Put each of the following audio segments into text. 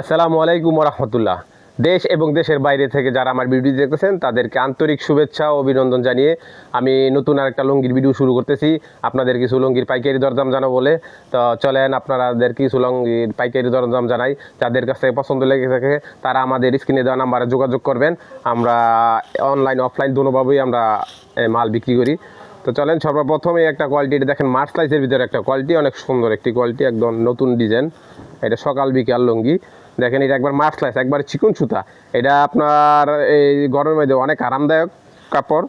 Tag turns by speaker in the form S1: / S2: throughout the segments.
S1: আসসালামু আলাইকুম রহমতুল্লাহ দেশ এবং দেশের বাইরে থেকে যারা আমার ভিডিও দেখতেছেন, তাদেরকে আন্তরিক শুভেচ্ছা ও অভিনন্দন জানিয়ে আমি নতুন আর একটা লুঙ্গির ভিডিও শুরু করতেছি। আপনাদের কিছু লুঙ্গির পাইকারি দরদাম জানো বলে। তো চলেন আপনাদের কিছু লুঙ্গির পাইকারি দরদাম জানাই। যাদের কাছে পছন্দ লেগে থাকে, তারা আমাদের স্ক্রিনে দেওয়া নাম্বারে যোগাযোগ করবেন। আমরা অনলাইন, অফলাইন দুটোভাবেই আমরা মাল বিক্রি করি। তো চলেন, সর্বপ্রথমে একটা কোয়ালিটি এটা দেখেন। মার্চ লাইসের ভিতরে একটা কোয়ালিটি অনেক সুন্দর একটি কোয়ালিটি একদম নতুন ডিজাইন এটা সকাল বিকাল লুঙ্গি। দেখেন, এটা একবার মার্চ লাইস একবার চিকুন সুতা। এটা আপনার এই গরমের মধ্যে অনেক আরামদায়ক কাপড়।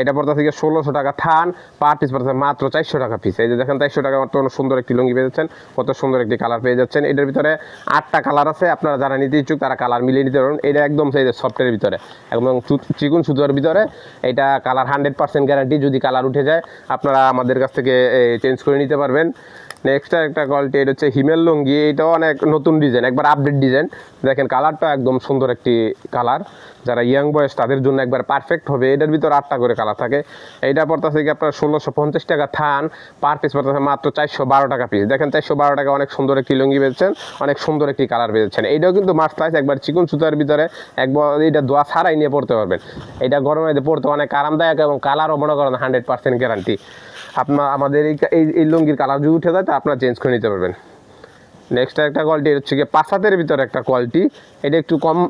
S1: এটা পড়তে থেকে ষোলোশো টাকা থান পার পিস পড়তে মাত্র চারশো টাকা পিস এই যে দেখেন, চারশো টাকা মাত্র সুন্দর একটি লুঙ্গি পেয়ে যাচ্ছেন, কত সুন্দর একটি কালার পেয়ে যাচ্ছেন। এটার ভিতরে আটটা কালার আছে, আপনারা যারা নিতে ইচ্ছুক তারা কালার মিলিয়ে নিতে পারবেন। এটা একদম সেই সফটের ভিতরে। একদম চিকন সুতোর ভিতরে। এটা কালার হান্ড্রেড পার্সেন্ট গ্যারান্টি যদি কালার উঠে যায়, আপনারা আমাদের কাছ থেকে চেঞ্জ করে নিতে পারবেন। নেক্সট একটা কোয়ালিটি এটা হচ্ছে হিমেল লুঙ্গি, এটাও অনেক নতুন ডিজাইন একবার আপডেট ডিজাইন দেখেন কালারটা একদম সুন্দর একটি কালার যারা ইয়াং বয়স তাদের জন্য একবার পারফেক্ট হবে। এটার ভিতর আটটা করে কালার থাকে। এইটা পড়তেছে কি আপনার ষোলোশো পঞ্চাশ টাকা থান পার পিস পড়তেছে মাত্র চারশো বারো টাকা পিস দেখেন চারশো বারো টাকা অনেক সুন্দর একটি লুঙ্গি পেয়েছেন অনেক সুন্দর একটি কালার পেয়েছেন এইটাও কিন্তু মাছ প্রাইস একবার চিকন সুতার ভিতরে একবার এটা দোয়া ছাড়াই নিয়ে পড়তে পারবেন। এটা গরমে পড়তে অনেক আরামদায়ক এবং কালারও মনে করেন হান্ড্রেড পার্সেন্ট গ্যারান্টি আপনার আমাদের এই এই- লুঙ্গির কালার যদি উঠে যায়, তা আপনারা চেঞ্জ করে নিতে পারবেন। নেক্সট একটা কোয়ালিটি হচ্ছে গিয়ে পাঁচাতের ভিতরে একটা কোয়ালিটি এটা একটু কম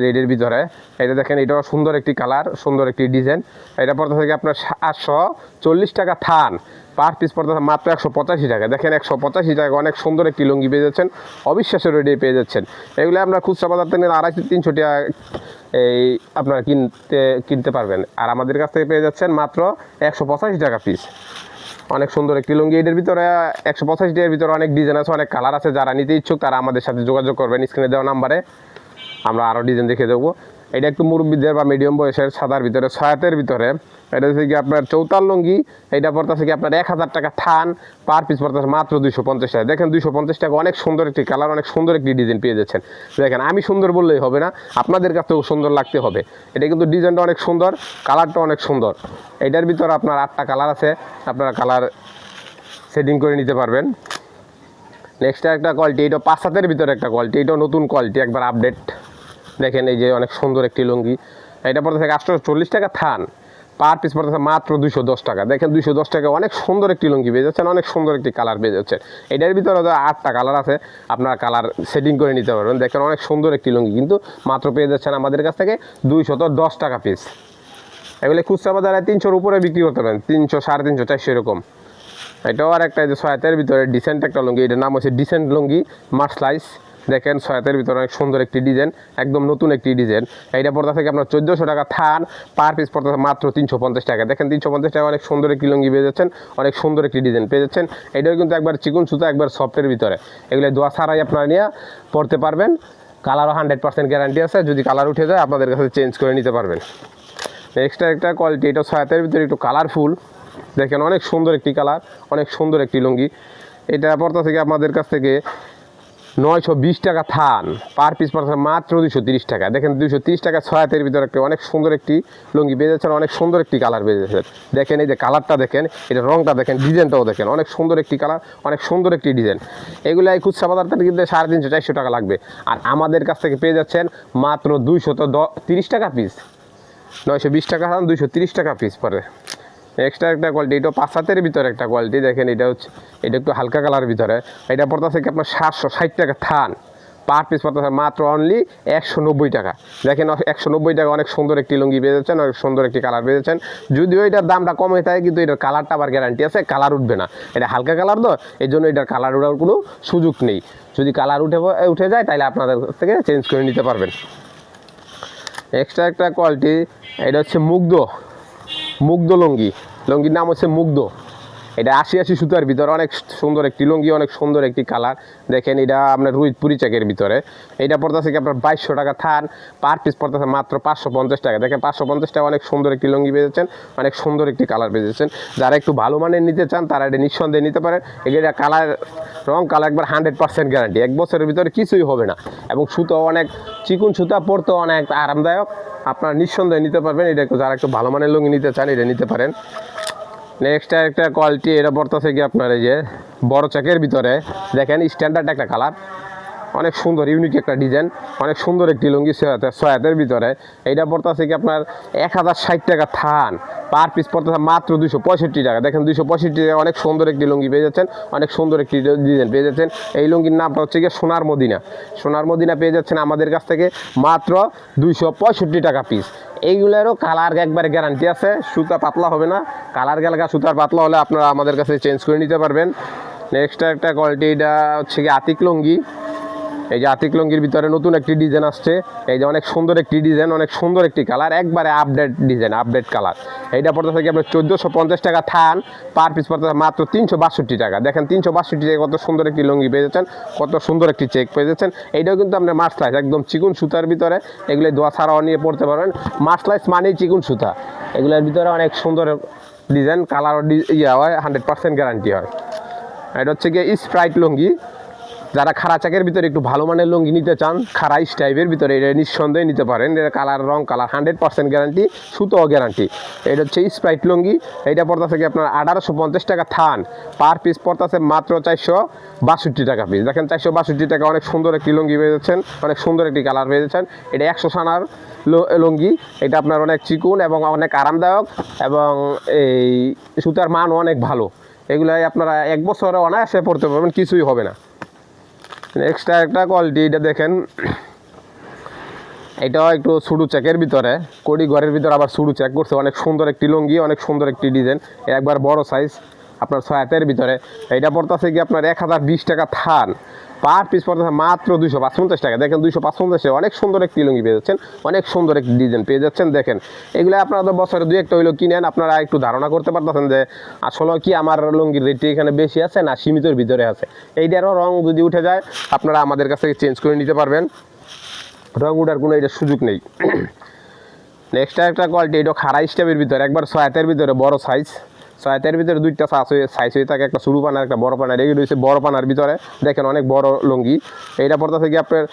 S1: রেডের ভিতরে। এটা দেখেন, এটাও সুন্দর একটি কালার সুন্দর একটি ডিজাইন এটা পড়তে থেকে আপনার আটশো চল্লিশ টাকা থান। পার পিস পড়তে মাত্র একশো পঁচাশি টাকা। দেখেন, একশো পঁচাশি টাকা অনেক সুন্দর একটি লুঙ্গি পেয়ে যাচ্ছেন। অবিশ্বাসের রেডি পেয়ে যাচ্ছেন। এগুলো আমরা খুচরা বাজার থেকে আড়াইশো তিনশো টাকা এই আপনারা কিনতে কিনতে পারবেন। আর আমাদের কাছ থেকে পেয়ে যাচ্ছেন মাত্র একশো পঁচাশি টাকা পিস অনেক সুন্দর একটি লুঙ্গি। এটার ভিতরে একশো পঁচাশি টাকার ভিতরে অনেক ডিজাইন আছে, অনেক কালার আছে। যারা নিতে ইচ্ছুক তারা আমাদের সাথে যোগাযোগ করবেন। স্ক্রিনে দেওয়া নাম্বারে আমরা আরও ডিজাইন দেখে দেবো। এটা একটু মুরব্বীদের বা মিডিয়াম বয়সের সাদার ভিতরে ছয়াতের ভিতরে। এটা হচ্ছে কি আপনার চৌতাল লুঙ্গি, এটা পড়তেছে কি আপনার এক হাজার টাকা থান, পার পিস পড়তেছে মাত্র দুইশো পঞ্চাশ টাকা। দেখেন দুইশো পঞ্চাশ টাকা অনেক সুন্দর একটি কালার অনেক সুন্দর একটি ডিজাইন পেয়ে যাচ্ছেন। দেখেন, আমি সুন্দর বললেই হবে না, আপনাদের কাছেও সুন্দর লাগতে হবে। এটা কিন্তু ডিজাইনটা অনেক সুন্দর কালারটা অনেক সুন্দর। এটার ভিতরে আপনার আটটা কালার আছে, আপনারা কালার সেটিং করে নিতে পারবেন। নেক্সট একটা কোয়ালিটি এটা পাঁচ হাতের ভিতরে একটা কোয়ালিটি এটাও নতুন কোয়ালিটি একবার আপডেট দেখেন এই যে অনেক সুন্দর একটি লুঙ্গি। এটা পড়তে থাকে আটশো চল্লিশ টাকা থান? পার পিস পড়তেছে মাত্র দুশো দশ টাকা। দেখেন দুশো দশ টাকা অনেক সুন্দর একটি লুঙ্গি পেয়ে যাচ্ছেন অনেক সুন্দর একটি কালার পেয়ে যাচ্ছেন এটার ভিতরে তো আটটা কালার আছে, আপনারা কালার সেটিং করে নিতে পারবেন। দেখেন অনেক সুন্দর একটি লুঙ্গি, কিন্তু মাত্র পেয়ে যাচ্ছেন আমাদের কাছ থেকে দুইশত দশ টাকা পিস এগুলো খুচরা বাজারে তিনশোর উপরে বিক্রি করতে পারেন, তিনশো, সাড়ে তিনশো, চারশো এরকম। এটাও আর একটা যে ছয়াতের ভিতরে ডিসেন্ট একটা লুঙ্গি, এটার নাম হচ্ছে ডিসেন্ট লুঙ্গি মার্সলাইস দেখেন ছয়াতের ভিতরে অনেক সুন্দর একটি ডিজাইন, একদম নতুন একটি ডিজাইন। এইটা পড়তা থেকে আপনার চোদ্দোশো টাকা থান, পার পিস পড়তে মাত্র তিনশো পঞ্চাশ টাকা। দেখেন তিনশো পঞ্চাশ টাকা অনেক সুন্দর একটি লুঙ্গি পেয়ে যাচ্ছেন, অনেক সুন্দর একটি ডিজাইন পেয়ে যাচ্ছেন। এটাও কিন্তু একবার চিকুন সুতা, একবার সফটের ভিতরে। এগুলো দোয়া ছাড়াই আপনারা নিয়ে পড়তে পারবেন। কালারও হান্ড্রেড পার্সেন্ট গ্যারান্টি আছে, যদি কালার উঠে যায় আপনাদের কাছে চেঞ্জ করে নিতে পারবেন। নেক্সট একটা কোয়ালিটি, এটা ছয়াতের ভিতরে একটু কালারফুল। দেখেন অনেক সুন্দর একটি কালার, অনেক সুন্দর একটি লুঙ্গি। এটা পড়তা থেকে আপনাদের কাছ থেকে নয়শো বিশ টাকা থান। পার পিস পড়ছে মাত্র দুশো তিরিশ টাকা। দেখেন দুশো তিরিশ টাকা ছয়াতের ভিতরে অনেক সুন্দর একটি লুঙ্গি যাচ্ছেন অনেক সুন্দর একটি কালার যাচ্ছেন দেখেন এই যে কালারটা দেখেন এটা রংটা দেখেন, ডিজাইনটাও দেখেন, অনেক সুন্দর একটি কালার, অনেক সুন্দর একটি ডিজাইন। এগুলো এই খুচরা বাজার কিনতে সাড়ে তিনশো, চারশো টাকা লাগবে। আর আমাদের কাছ থেকে পেয়ে যাচ্ছেন মাত্র দুইশত দ তিরিশ টাকা পিস নয়শো বিশ টাকা থান, দুইশো তিরিশ টাকা পিস পরে এক্সট্রা একটা কোয়ালিটি এটা পাঁচ হাতের ভিতরে একটা কোয়ালিটি দেখেন এটা হচ্ছে, এটা একটু হালকা কালার ভিতরে। এটা পড়তেছে কি আপনার সাতশো ষাট টাকা থান। পার পিস পড়তেছে মাত্র অনলি একশো নব্বই টাকা। দেখেন একশো নব্বই টাকা অনেক সুন্দর একটি লুঙ্গি পেয়ে যাচ্ছেন, অনেক সুন্দর একটি কালার পেয়ে যাচ্ছেন। যদিও এটার দামটা কম থাকে, কিন্তু এটার কালারটা আবার গ্যারান্টি আছে কালার উঠবে না। এটা হালকা কালার তো, এই জন্য এটার কালার উঠার কোনো সুযোগ নেই। যদি কালার উঠে উঠে যায় তাহলে আপনাদের থেকে চেঞ্জ করে নিতে পারবেন। এক্সট্রা একটা কোয়ালিটি এটা হচ্ছে মুগ্ধ। মুগ্ধ লঙ্গি। লঙ্গির নাম হচ্ছে মুগ্ধ। এটা আশি আশি সুতার ভিতরে, অনেক সুন্দর একটি লুঙ্গি, অনেক সুন্দর একটি কালার। দেখেন এটা আপনার রুইত পুরি চাকের ভিতরে। এটা পড়তেছে কি আপনার বাইশশো টাকা থান, পার পিস পড়তেছে মাত্র পাঁচশো পঞ্চাশ টাকা। দেখেন পাঁচশো পঞ্চাশ টাকা অনেক সুন্দর একটি লুঙ্গি পেয়েছেন অনেক সুন্দর একটি কালার পেয়েছেন যারা একটু ভালো মানের নিতে চান, তারা এটা নিঃসন্দেহে নিতে পারেন। এটা কালার, রং কালার একবার হান্ড্রেড পার্সেন্ট গ্যারান্টি। এক বছরের ভিতরে কিছুই হবে না। এবং সুতো অনেক, চিকুন সুতা পরতে অনেক আরামদায়ক। আপনারা নিঃসন্দেহে নিতে পারবেন। এটা যারা একটু ভালো মানের লুঙ্গি নিতে চান, এটা নিতে পারেন। নেক্সট একটা কোয়ালিটি এটা পড়তেছে কি আপনার এই যে বড় চাকের ভিতরে। দেখেন স্ট্যান্ডার্ড একটা কালার অনেক সুন্দর ইউনিক একটা ডিজাইন অনেক সুন্দর একটি লুঙ্গি সয়াতের সয়াতের ভিতরে। এইটা পড়তেছে কি আপনার এক হাজার ষাট টাকা থান। পার পিস পড়তেছে মাত্র দুশো পঁয়ষট্টি টাকা। দেখেন দুশো পঁয়ষট্টি টাকা অনেক সুন্দর একটি লুঙ্গি পেয়ে যাচ্ছেন। অনেক সুন্দর একটি ডিজাইন পেয়ে যাচ্ছেন। এই লুঙ্গির নামটা হচ্ছে গিয়ে সোনার মদিনা। সোনার মদিনা পেয়ে যাচ্ছেন আমাদের কাছ থেকে মাত্র দুইশো পঁয়ষট্টি টাকা পিস এইগুলোরও কালার একবারে গ্যারান্টি আছে। সুতা পাতলা হবে না। কালার গেলগা সুতার পাতলা হলে আপনারা আমাদের কাছে চেঞ্জ করে নিতে পারবেন। নেক্সট একটা কোয়ালিটি এটা হচ্ছে কি আতিক লুঙ্গি। এই যে আতিক লুঙ্গির ভিতরে নতুন একটি ডিজাইন আসছে। এই যে অনেক সুন্দর একটি ডিজাইন অনেক সুন্দর একটি কালার একবারে আপডেট ডিজাইন আপডেট কালার এইটা পড়তে থেকে আপনার চোদ্দোশো পঞ্চাশ টাকা থান পার পিস পড়তে মাত্র তিনশো বাষট্টি টাকা। দেখেন তিনশো বাষট্টি টাকা কত সুন্দর একটি লুঙ্গি যাচ্ছেন, কত সুন্দর একটি চেক পেয়ে যাচ্ছেন। এইটাও কিন্তু আপনার মার্সলাইস একদম চিকুন সুতার ভিতরে। এগুলো দোয়া ছাড়াও নিয়ে পড়তে পারবেন। মার্সলাইস মানেই চিকুন সুতা। এগুলোর ভিতরে অনেক সুন্দর ডিজাইন কালার ইয়ে হয় হান্ড্রেড পার্সেন্ট গ্যারান্টি হয়। এটা হচ্ছে গিয়ে স্প্রাইট লুঙ্গি। যারা খাড়া চাকের ভিতরে একটু ভালো মানের লুঙ্গি নিতে চান, খাড়া স্টাইপের ভিতরে এটা নিঃসন্দেহে নিতে পারেন। এটা কালার, রং, কালার হান্ড্রেড পার্সেন্ট গ্যারান্টি সুতো গ্যারান্টি। এটা হচ্ছে স্প্রাইট লুঙ্গি। এইটা পড়তেছে কি আপনার আঠারোশো পঞ্চাশ টাকা থান। পার পিস পড়তেছে মাত্র চারশো বাষট্টি টাকা পিস। দেখেন চারশো বাষট্টি টাকা অনেক সুন্দর একটি লুঙ্গি পেয়ে যাচ্ছেন, অনেক সুন্দর একটি কালার পেয়ে যাচ্ছেন। এটা একশো সানার লুঙ্গি। এটা আপনার অনেক চিকুন এবং অনেক আরামদায়ক এবং এই সুতার মানও অনেক ভালো। এগুলাই আপনারা এক বছরে অনায়াসে পড়তে পারবেন, কিছুই হবে না। নেক্সট একটা কোয়ালিটি এটা দেখেন। এটাও একটু সুডু চেকের ভিতরে। কড়ি ঘরের ভিতরে আবার সুডু চেক করছে। অনেক সুন্দর একটি লুঙ্গি, অনেক সুন্দর একটি ডিজাইন একবার বড় সাইজ আপনার ছয় হাতের ভিতরে। এটা পড়তেছে কি আপনার এক হাজার বিশ টাকা থান। পার পিস পড়তেছে মাত্র দুইশো পাঁচপঞ্চাশ টাকা। দেখেন দুইশো পাঁচপঞ্চাশে অনেক সুন্দর একটি লুঙ্গি পেয়ে যাচ্ছেন, অনেক সুন্দর একটি ডিজাইন পেয়ে যাচ্ছেন। দেখেন, এগুলো আপনারা তো বছরে দুই একটা হইল কিনেন, আপনারা একটু ধারণা করতে পারতেছেন যে আসলে কি আমার লুঙ্গির রেটটি এখানে বেশি আছে না সীমিতর ভিতরে আছে। এইটারও রং যদি উঠে যায়, আপনারা আমাদের কাছ থেকে চেঞ্জ করে নিতে পারবেন। রং উঠার কোনো এটা সুযোগ নেই। নেক্সট একটা কোয়ালিটি এটা খাড়া স্টেপের ভিতরে, একবার ছয়াতের ভিতরে, বড় সাইজ ছয়াতের ভিতরে দুইটা সাইজ হয়ে সাইজ হয়ে থাকে, একটা সরু পানার, একটা বড় পানার। এগুলো হচ্ছে বড় পানার ভিতরে। দেখেন অনেক বড় লুঙ্গি। এইটা পড়তে কি আপনার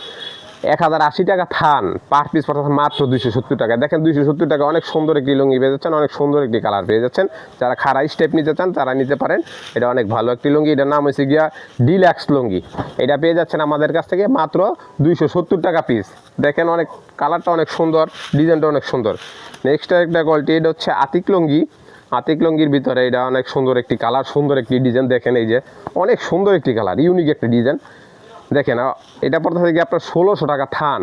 S1: এক হাজার আশি টাকা থান। পার পিস পড়তেছে মাত্র দুইশো সত্তর টাকা। দেখেন দুইশো সত্তর টাকা অনেক সুন্দর একটি লুঙ্গি পেয়ে যাচ্ছেন, অনেক সুন্দর একটি কালার পেয়ে যাচ্ছেন। যারা খাড়া স্টেপ নিতে চান, তারা নিতে পারেন। এটা অনেক ভালো একটি লুঙ্গি। এটার নাম হচ্ছে গিয়া ডিল্যাক্স লুঙ্গি। এটা পেয়ে যাচ্ছেন আমাদের কাছ থেকে মাত্র দুইশো সত্তর টাকা পিস দেখেন অনেক কালারটা অনেক সুন্দর, ডিজাইনটা অনেক সুন্দর। নেক্সট একটা কোয়ালিটি এটা হচ্ছে আতিক লুঙ্গি। আতিক লুঙ্গির ভিতরে এটা অনেক সুন্দর একটি কালার, সুন্দর একটি ডিজাইন দেখেন এই যে। অনেক সুন্দর একটি কালার ইউনিক একটি ডিজাইন দেখেন এটা পড়তে থেকে আপনার ষোলোশো টাকা থান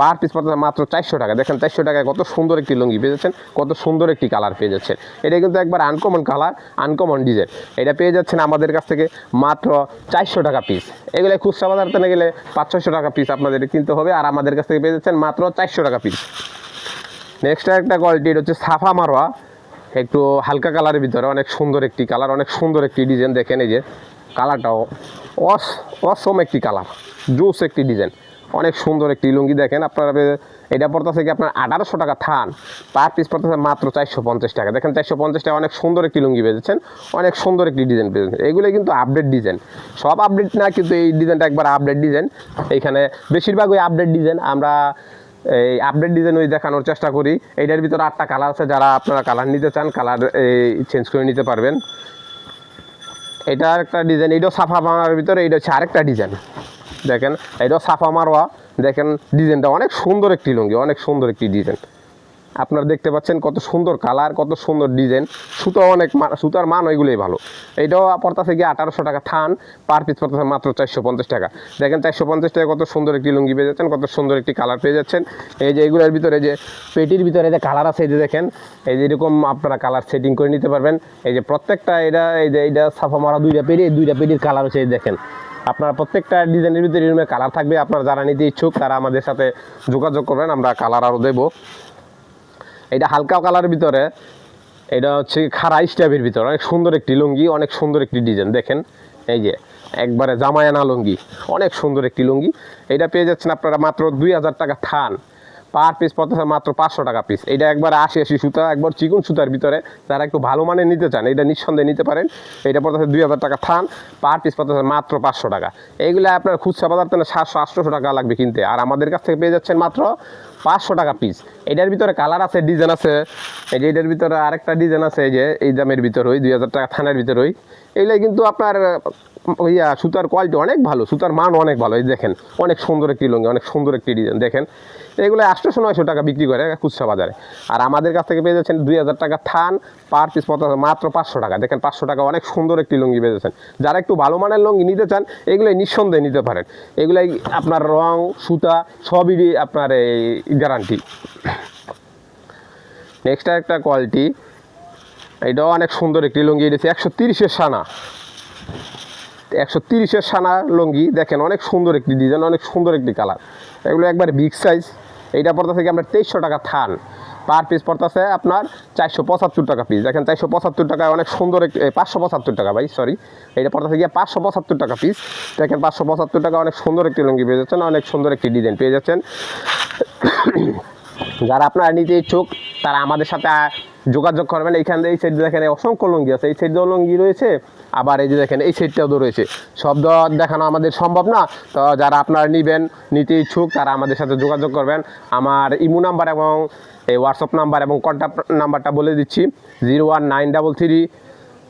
S1: পার পিস পড়তে মাত্র চারশো টাকা। দেখেন, চারশো টাকায় কত সুন্দর একটি লুঙ্গি পেয়ে যাচ্ছেন, কত সুন্দর একটি কালার পেয়ে যাচ্ছেন। এটা কিন্তু একবার আনকমন কালার আনকমন ডিজাইন এটা পেয়ে যাচ্ছেন আমাদের কাছ থেকে মাত্র চারশো টাকা পিস এগুলো খুচরা বাজার তেনে গেলে পাঁচ ছয়শো টাকা পিস আপনাদের কিনতে হবে, আর আমাদের কাছ থেকে পেয়ে যাচ্ছেন মাত্র চারশো টাকা পিস নেক্সট একটা কোয়ালিটি এটা হচ্ছে সাফা মারোয়া। একটু হালকা কালারের ভিতরে, অনেক সুন্দর একটি কালার অনেক সুন্দর একটি ডিজাইন দেখেন এই যে কালারটাও অস অসম একটি কালার জুস একটি ডিজাইন অনেক সুন্দর একটি লুঙ্গি দেখেন, আপনারা এটা পড়তেছে কি আপনার আঠারোশো টাকা থান পার পিস পড়তেছে মাত্র চারশো পঞ্চাশ টাকা, দেখেন চারশো পঞ্চাশ টাকা অনেক সুন্দর একটি লুঙ্গি পেয়েছেন অনেক সুন্দর একটি ডিজাইন পেয়েছেন এগুলো কিন্তু আপডেট ডিজাইন সব আপডেট না কিন্তু এই ডিজাইনটা একবার আপডেট ডিজাইন এইখানে বেশিরভাগ ওই আপডেট ডিজাইন আমরা এই আপডেট ডিজাইন ওই দেখানোর চেষ্টা করি। এইটার ভিতরে আটটা কালার আছে, যারা আপনারা কালার নিতে চান কালার চেঞ্জ করে নিতে পারবেন। এটা একটা ডিজাইন এইটাও সাফা মারার ভিতরে এইটা হচ্ছে আরেকটা ডিজাইন দেখেন এইটাও সাফা মারোয়া। দেখেন ডিজাইনটা অনেক সুন্দর একটি লুঙ্গি, অনেক সুন্দর একটি ডিজাইন আপনারা দেখতে পাচ্ছেন কত সুন্দর কালার, কত সুন্দর ডিজাইন। সুতো অনেক সুতার মান ওইগুলোই ভালো। এইটাও পড়তেছে গিয়ে আঠারোশো টাকা থান, পার পিস পড়তেছে মাত্র চারশো পঞ্চাশ টাকা। দেখেন চারশো পঞ্চাশ টাকা কত সুন্দর একটি লুঙ্গি পেয়ে যাচ্ছেন, কত সুন্দর একটি কালার পেয়ে যাচ্ছেন। এই যে এইগুলোর ভিতরে যে পেটির ভিতরে যে কালার আছে, এই যে দেখেন, এই যে এরকম আপনারা কালার সেটিং করে নিতে পারবেন। এই যে প্রত্যেকটা এটা, এই যে এইটা সাফা মারা দুইটা পেটি দুইটা পেটির কালার হচ্ছে, এই দেখেন। আপনার প্রত্যেকটা ডিজাইনের ভিতরে এরকম কালার থাকবে। আপনারা যারা নিতে ইচ্ছুক, তারা আমাদের সাথে যোগাযোগ করবেন, আমরা কালার আরও দেবো। এটা হালকা কালারের ভিতরে, এটা হচ্ছে খাড়া স্টাইপের ভিতরে। অনেক সুন্দর একটি লুঙ্গি, অনেক সুন্দর একটি ডিজাইন, দেখেন। এই যে, একবারে জামায়ানা লুঙ্গি, অনেক সুন্দর একটি লুঙ্গি। এটা পেয়ে যাচ্ছেন আপনারা মাত্র দুই হাজার টাকা থান। পার পিস পড়তেছে মাত্র পাঁচশো টাকা পিস। এটা একবার আশি আশি সুতা, একবার চিকুন সুতার ভিতরে। যারা একটু ভালো মানের নিতে চান, এটা নিঃসন্দেহে নিতে পারেন। এটা পড়তেছে দুই হাজার টাকা থান, পার পিস পড়তেছে মাত্র পাঁচশো টাকা। এইগুলো আপনার খুচরা বাজার থেকে সাতশো, আটশোশো টাকা লাগবে কিনতে। আর আমাদের কাছ থেকে পেয়ে যাচ্ছেন মাত্র পাঁচশো টাকা পিস। এটার ভিতরে কালার আছে ডিজাইন আছে। এই যে এটার ভিতরে আরেকটা ডিজাইন আছে, এই যে এই দামের ভিতরে ওই দুই হাজার টাকা থানার ভিতরে ওই। এগুলো কিন্তু আপনার ইয়া, সুতার কোয়ালিটি অনেক ভালো, সুতার মান অনেক ভালো, এই দেখেন। অনেক সুন্দর একটি লুঙ্গি, অনেক সুন্দর একটি ডিজাইন দেখেন। এগুলো আটশোশো নয়শো টাকা বিক্রি করে খুচরা বাজারে। আর আমাদের কাছ থেকে পেয়ে যাচ্ছেন দুই হাজার টাকা থান, পার পিস মাত্র পাঁচশো টাকা। দেখেন পাঁচশো টাকা অনেক সুন্দর একটি লুঙ্গি পেয়েছেন যারা একটু ভালো মানের লুঙ্গি নিতে চান, এগুলোই নিঃসন্দেহে নিতে পারেন। এগুলাই আপনার রং, সুতা, সবই আপনার এই গ্যারান্টি নেক্সট একটা কোয়ালিটি এটাও অনেক সুন্দর একটি লুঙ্গি, এটা একশো তিরিশের সানা। একশো তিরিশের সানা লুঙ্গি, দেখেন অনেক সুন্দর একটি ডিজাইন অনেক সুন্দর একটি কালার এগুলো একবার বিগ সাইজ এইটা পড়তে থেকে আপনার তেইশশো টাকা থান। পার পিস পড়তেছে আপনার চারশো পঁচাত্তর টাকা পিস দেখেন চারশো পঁচাত্তর টাকায় অনেক সুন্দর একটি পাঁচশো পঁচাত্তর টাকা ভাই সরি এইটা পড়তে গিয়ে পাঁচশো পঁচাত্তর টাকা পিস দেখেন পাঁচশো পঁচাত্তর টাকা অনেক সুন্দর একটি লুঙ্গি পেয়ে যাচ্ছেন, অনেক সুন্দর একটি ডিজাইন পেয়ে যাচ্ছেন। যারা আপনারা নিতে ইচ্ছুক তারা আমাদের সাথে যোগাযোগ করবেন এইখান এই সাইড দেখেন অসংখ্য লঙ্গি আছে। এই সাইডেও লুঙ্গি রয়েছে, আবার এই যে দেখেন, এই সাইডটাও তো রয়েছে। সব দেখানো আমাদের সম্ভব না। তো যারা আপনারা নেবেন, নিতে ইচ্ছুক, তারা আমাদের সাথে যোগাযোগ করবেন। আমার ইমো নাম্বার এবং এই হোয়াটসঅ্যাপ নাম্বার এবং কন্ট্যাক্ট নাম্বারটা বলে দিচ্ছি zero one nine double three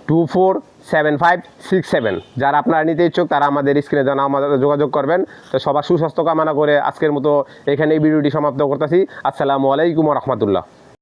S1: two four seven five six seven যারা আপনারা নিতে ইচ্ছুক, তারা আমাদের স্ক্রিনে জানা, আমাদের যোগাযোগ করবেন। তো সবার সুস্বাস্থ্য কামনা করে আজকের মতো এখানে এই ভিডিওটি সমাপ্ত করতেছি। আসসালামু আলাইকুম রহমতুল্লাহ।